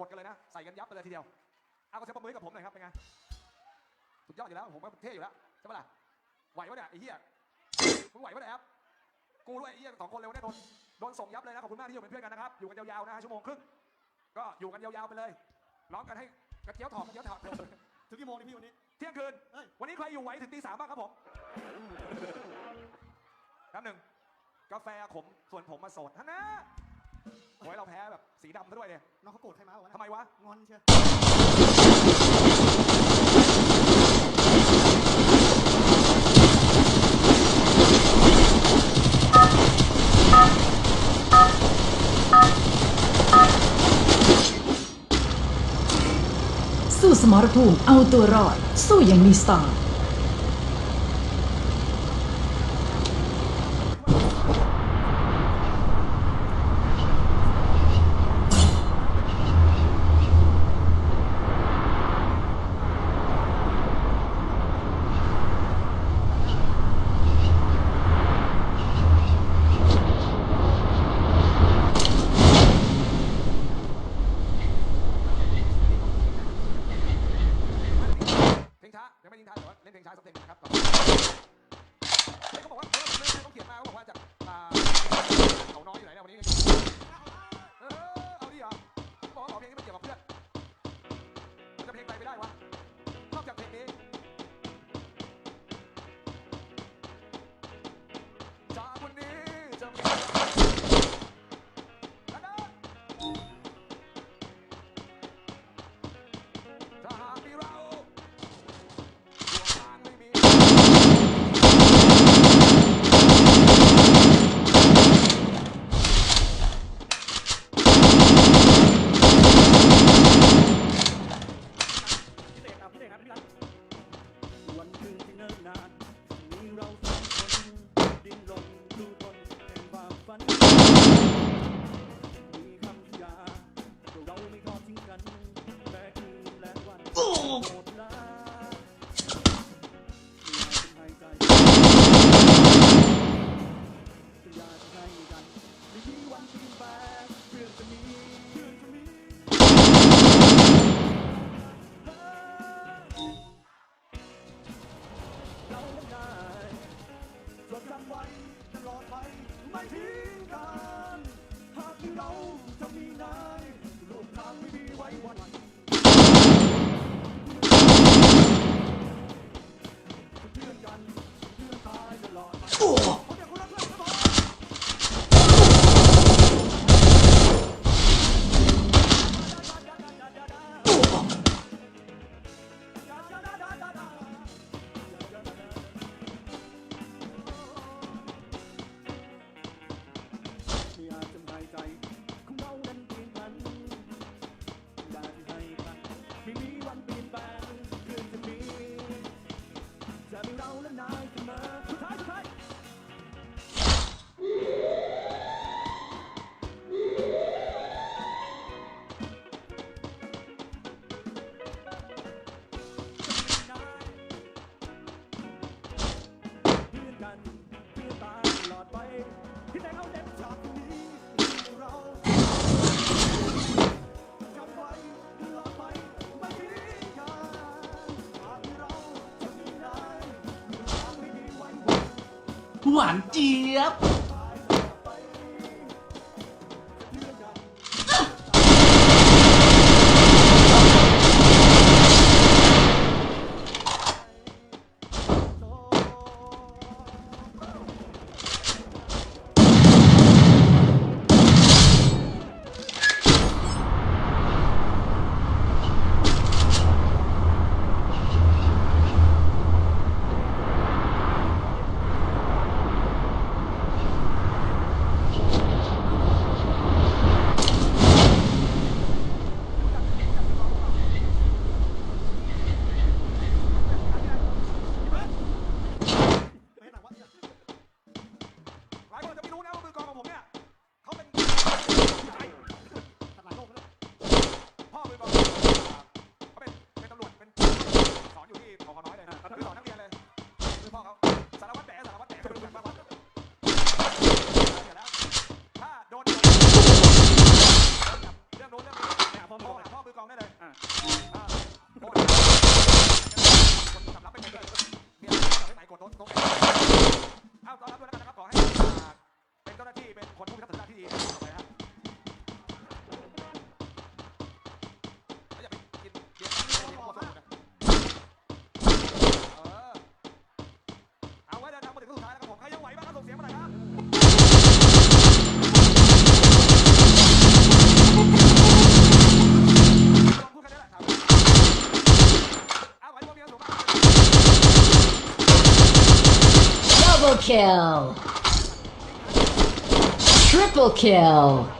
บดกันเลยนะ ใส่กันยับไปเลยทีเดียว เอาก็เสียงปรมือกับผมหน่อยครับ เป็นไง สุดยอดอยู่แล้ว ผมก็เท่อยู่แล้ว ใช่ปะล่ะ ไหววะเนี่ยไอ้เหี้ยมึงไหววะเนี่ยครับกูด้วยไอ้เหี้ยสองคนเลยวันนี้โดนโดนส่งยับเลยนะ ขอบคุณมากที่อยู่เป็นเพื่อนกันนะครับ อยู่กันยาวๆนะฮะชั่วโมงครึ่ง ก็อยู่กันยาวๆไปเลย ร้องกันให้กระเจียวถอดกระเจียวถอดถึงกี่โมงนี่พี่วันนี้ เที่ยงคืนวันนี้ใครอยู่ไหวถึงตีสามบ้างครับผมน้ำหนึ่งกาแฟขม ส่วนผมมาสดฮะนะ ขอให้เราแพ้แบบสีดำซะด้วยเนี่ยน้องเขาโกรธใครมาวะทำไมวะ งอนเชียสู้สมรภูมิเอาตัวรอด สู้อย่างมีสไตล์ 哦再靠近。kill! Triple kill!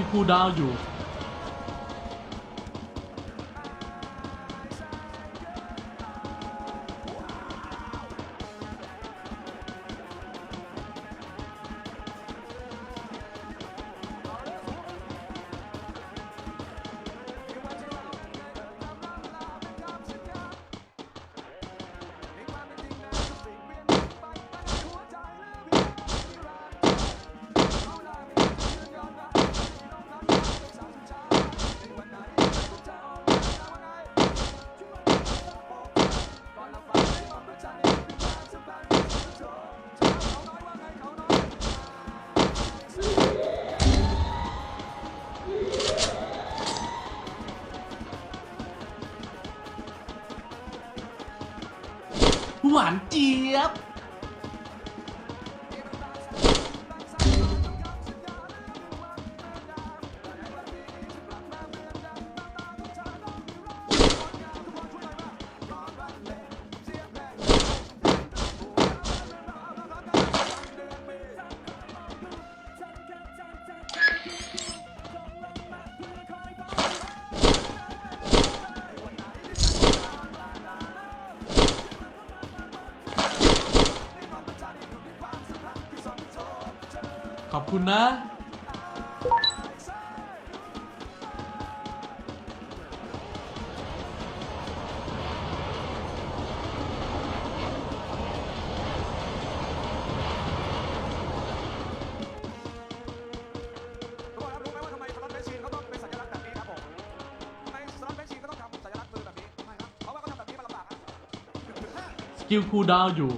ลคูลดาวน์อยู่ คุณนะ ทุกคนรู้ไหมว่าทำไมสล็อตแชีนเขาต้องเป็นสัญลักษณ์แบบนี้ครับผมในสล็อตแชีนก็ต้องทำสัญลักษณ์มือแบบนี้ทำไมครับเพราะว่าเขาทำแบบนี้มันลำบากอะ สกิลคูลดาวอยู่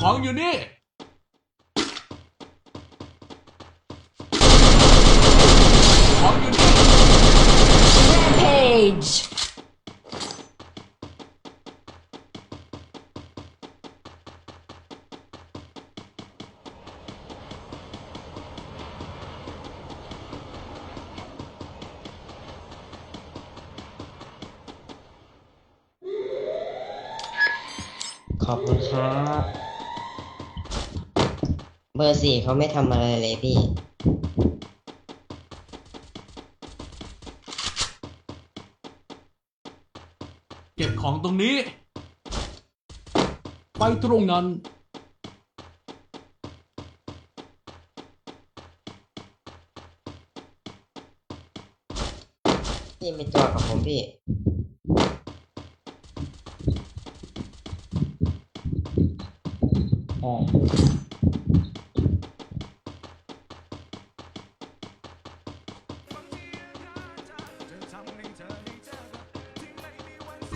ของอยู่นี่ ของอยู่นี่ Rampage! ขอบคุณครับ เบอร์สี่เขาไม่ทำอะไรเลยพี่ เก็บของตรงนี้ ไปตรงนั้น พี่มีตัวกับผมพี่อ๋อ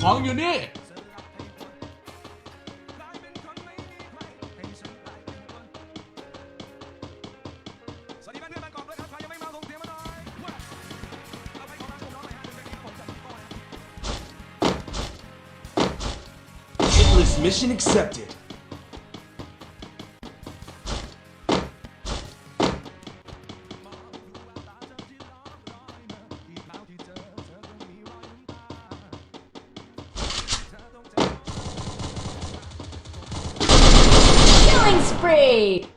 ของอยู่นี่สวั Great.